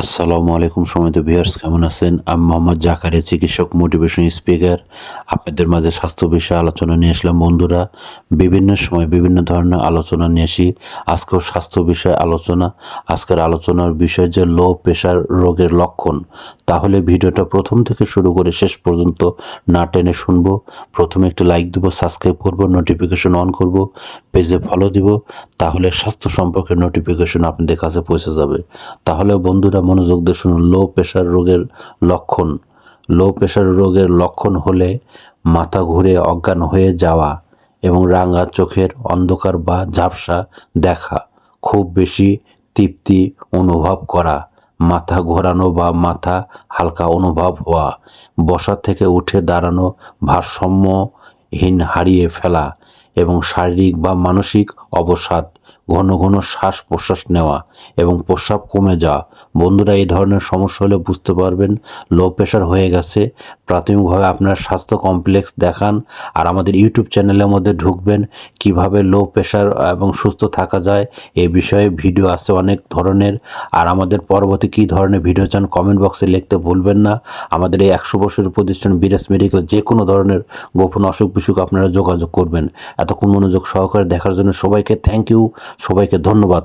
আসসালামু আলাইকুম সমিত ভিউয়ার্স, কেমন আছেন? আমি মোহাম্মদ জাকারিয়া, চিকিৎসক মোটিভেশন স্পিকার আপনাদের মাঝে স্বাস্থ্য বিষয়ে আলোচনা নিয়ে আসলাম। বন্ধুরা, বিভিন্ন সময় বিভিন্ন ধরনের আলোচনা নিয়ে আসি। আজকেও স্বাস্থ্য বিষয়ে আলোচনা। আজকের আলোচনার বিষয় যে লো প্রেশার রোগের লক্ষণ। তাহলে ভিডিওটা প্রথম থেকে শুরু করে শেষ পর্যন্ত না টেনে শুনব। প্রথমে একটি লাইক দেবো সাবস্ক্রাইব করব নোটিফিকেশন অন করব। পেজে ফলো দিব, তাহলে স্বাস্থ্য সম্পর্কে নোটিফিকেশন আপনাদের কাছে পৌঁছে যাবে। তাহলে বন্ধুরা মনোযোগ দিয়ে শুনুন লো প্রেশার রোগের লক্ষণ। লো প্রেশার রোগের লক্ষণ হলে মাথা ঘুরে অজ্ঞান হয়ে যাওয়া এবং রাঙা চোখের অন্ধকার বা ঝাপসা দেখা, খুব বেশি তৃপ্তি অনুভব করা, মাথা ঘোরানো বা মাথা হালকা অনুভব হওয়া, বসা থেকে উঠে দাঁড়ানো ভারসাম্যহীন হারিয়ে ফেলা এবং শারীরিক বা মানসিক অবসাদ, ঘন ঘন শ্বাস প্রশ্বাস নেওয়া এবং প্রস্রাব কমে যাওয়া। বন্ধুরা, এই ধরনের সমস্যা হলে বুঝতে পারবেন লো প্রেশার হয়ে গেছে। প্রাথমিকভাবে আপনার স্বাস্থ্য কমপ্লেক্স দেখান আর আমাদের ইউটিউব চ্যানেলের মধ্যে ঢুকবেন, কীভাবে লো প্রেশার এবং সুস্থ থাকা যায় এই বিষয়ে ভিডিও আছে অনেক ধরনের। আর আমাদের পরবর্তী কী ধরনের ভিডিও চান কমেন্ট বক্সে লিখতে ভুলবেন না। আমাদের এই একশো বছরের প্রতিষ্ঠান বিরাস মেডিকেল যে কোনো ধরনের গোপন অসুখ বিসুখ আপনারা যোগাযোগ করবেন। এতক্ষণ মনোযোগ সহকারে দেখার জন্য সবাইকে থ্যাংক ইউ সবাইকে ধন্যবাদ।